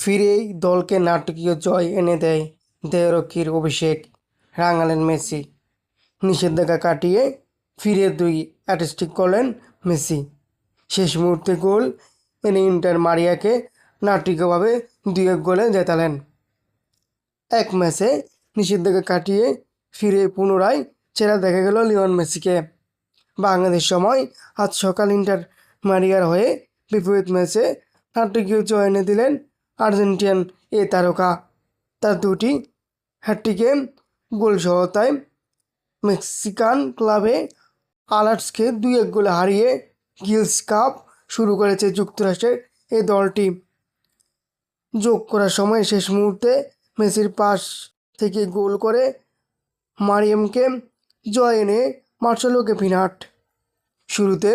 ফিরেই দলকে নাটকীয় জয় এনে দেয় দেহরক্ষীর অভিষেক রাঙালেন মেসি। নিষেধাজ্ঞা কাটিয়ে ফিরে দুই অ্যাটিস্টিক করলেন মেসি। শেষ মুহূর্তে গোল এনে ইন্টার মারিয়াকে নাটকীয়ভাবে দুই এক গোলে জেতালেন। এক ম্যাচে নিষেধাজ্ঞা কাটিয়ে ফিরে পুনরায় চেরা দেখা গেল লিওন মেসিকে। বাংলাদেশ সময় আজ সকাল ইন্টার মারিয়ার হয়ে বিপরীত ম্যাচে নাটকীয় জয় এনে দিলেন আর্জেন্টিয়ান এ তারকা। তার দুটি হ্যাট্রিকে গোল সহতায় মেক্সিকান ক্লাবে আলার্টসকে দুই এক গোলে হারিয়ে গিলস কাপ শুরু করেছে যুক্তরাষ্ট্রের এই দলটি। যোগ করার সময় শেষ মুহূর্তে মেসির পাস থেকে গোল করে মারিয়ামকে জয় এনে মার্শালোকে ফিনাট শুরুতে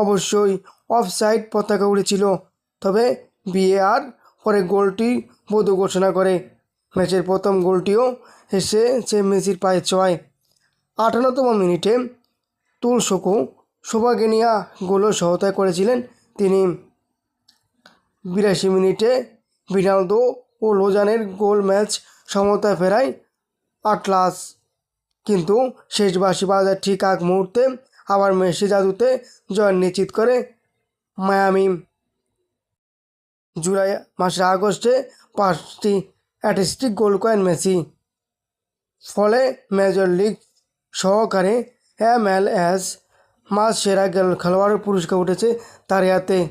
অবশ্যই অফসাইড পতাকা উড়েছিল, তবে বিএআর পরে গোলটি বৈধ ঘোষণা করে। ম্যাচের প্রথম গোলটিও এসে সে মেসির পায়ে ছয়। আটান্নতম মিনিটে তুলসোকো শোভাগেনিয়া গোলও সহায়তা করেছিলেন তিনি। বিরাশি মিনিটে বিনালদো ও লোজানের গোল ম্যাচ সমতায় ফেরায় আটলাস। কিন্তু শেষ বাঁশি বাজার ঠিক আগ মুহূর্তে আবার মেসি জাদুতে জয় নিশ্চিত করে মায়ামি। জুলাই মাসে আগস্টে পাঁচটি অ্যাটিস্টিক গোল করেন মেসি। ফলে মেজর লিগ সহকারে এম এল এস মাস সেরা খেলোয়াড়ের পুরস্কার উঠেছে তার হাতে